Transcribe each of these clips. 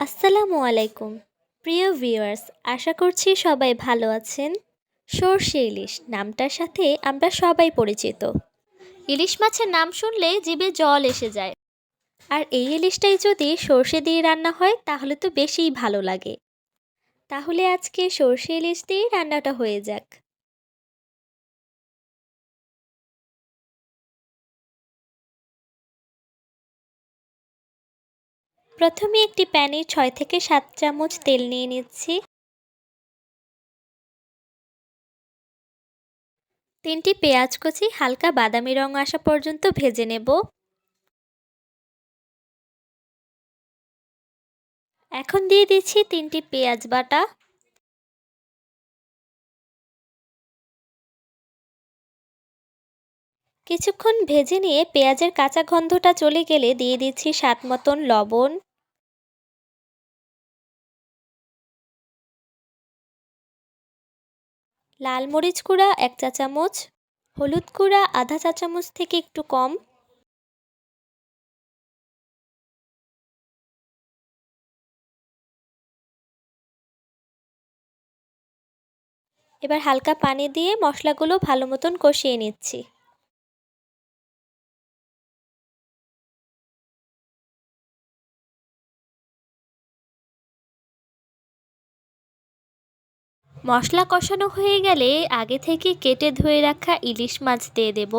আসসালামু আলাইকুম। প্রিয় ভিউয়ার্স, আশা করছি সবাই ভালো আছেন। সর্ষে ইলিশ নামটার সাথে আমরা সবাই পরিচিত। ইলিশ মাছের নাম শুনলে জিভে জল এসে যায়। আর এই ইলিশটাই যদি সর্ষে দিয়ে রান্না হয়, তাহলে তো বেশিই ভালো লাগে। তাহলে আজকে সর্ষে ইলিশ দিয়ে রান্নাটা হয়ে যাক। প্রথমে একটি প্যানে ছয় থেকে সাত চামচ তেল নিয়ে নিচ্ছি। তিনটি পেঁয়াজ কুচি, হালকা বাদামি রং আসা পর্যন্ত ভেজে নেব। এখন দিয়ে দিচ্ছি তিনটি পেঁয়াজ বাটা। কিছুক্ষণ ভেজে নিয়ে পেঁয়াজের কাঁচা গন্ধটা চলে গেলে দিয়ে দিচ্ছি স্বাদ মতন লবণ। লাল মরিচ গুঁড়া এক চা চামচ, হলুদ গুঁড়া আধা চা চামচ থেকে একটু কম। এবার হালকা পানি দিয়ে মশলাগুলো ভালো মতন কষিয়ে নিচ্ছি। মশলা কষানো হয়ে গেলে আগে থেকে কেটে ধুয়ে রাখা ইলিশ মাছ দিয়ে দেব।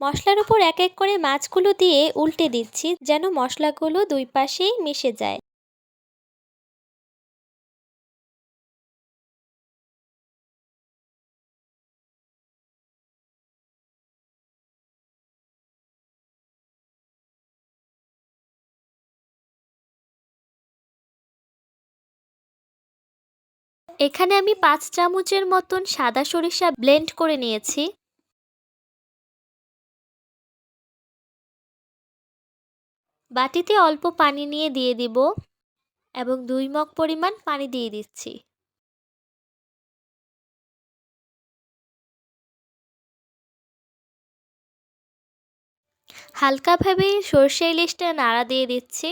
মশলার উপর এক এক করে মাছগুলো দিয়ে উল্টে দিচ্ছি যেন মশলাগুলো দুই পাশেই মিশে যায়। এখানে আমি পাঁচ চামচের মতন সাদা সরিষা ব্লেন্ড করে নিয়েছি। বাটিতে অল্প পানি নিয়ে দিয়ে দিব এবং দুই মগ পরিমাণ পানি দিয়ে দিচ্ছি। হালকাভাবে সর্ষে ইলিশটা নাড়া দিয়ে দিচ্ছি।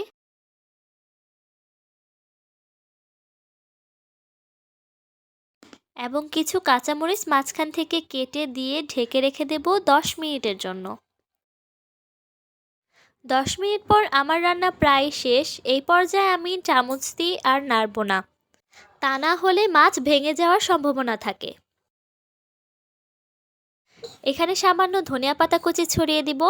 এবং কিছু কাঁচামরিচ মাঝখান থেকে কেটে দিয়ে ঢেকে রেখে দেব দশ মিনিটের জন্য। দশ মিনিট পর আমার রান্না প্রায় শেষ। এই পর্যায়ে আমি চামচ দিই আর নাড়ব না। তা না হলে মাছ ভেঙে যাওয়ার সম্ভাবনা থাকে। এখানে সামান্য ধনিয়া পাতা কুচি ছড়িয়ে দিব।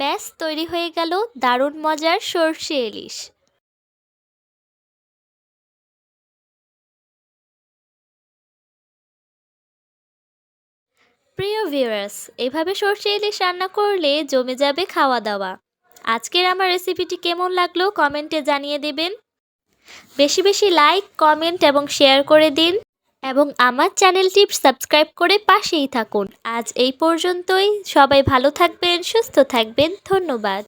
ব্যাস, তৈরি হয়ে গেল দারুণ মজার সর্ষে ইলিশ। প্রিয় ভিউয়ার্স, এভাবে সর্ষে ইলিশ রান্না করলে জমে যাবে খাওয়া দাওয়া আজকের আমার রেসিপিটি কেমন লাগল কমেন্টে জানিয়ে দেবেন। বেশি বেশি লাইক, কমেন্ট এবং শেয়ার করে দিন। এবং আমার চ্যানেলটি সাবস্ক্রাইব করে পাশেই থাকুন। আজ এই পর্যন্তই। সবাই ভালো থাকবেন, সুস্থ থাকবেন। ধন্যবাদ।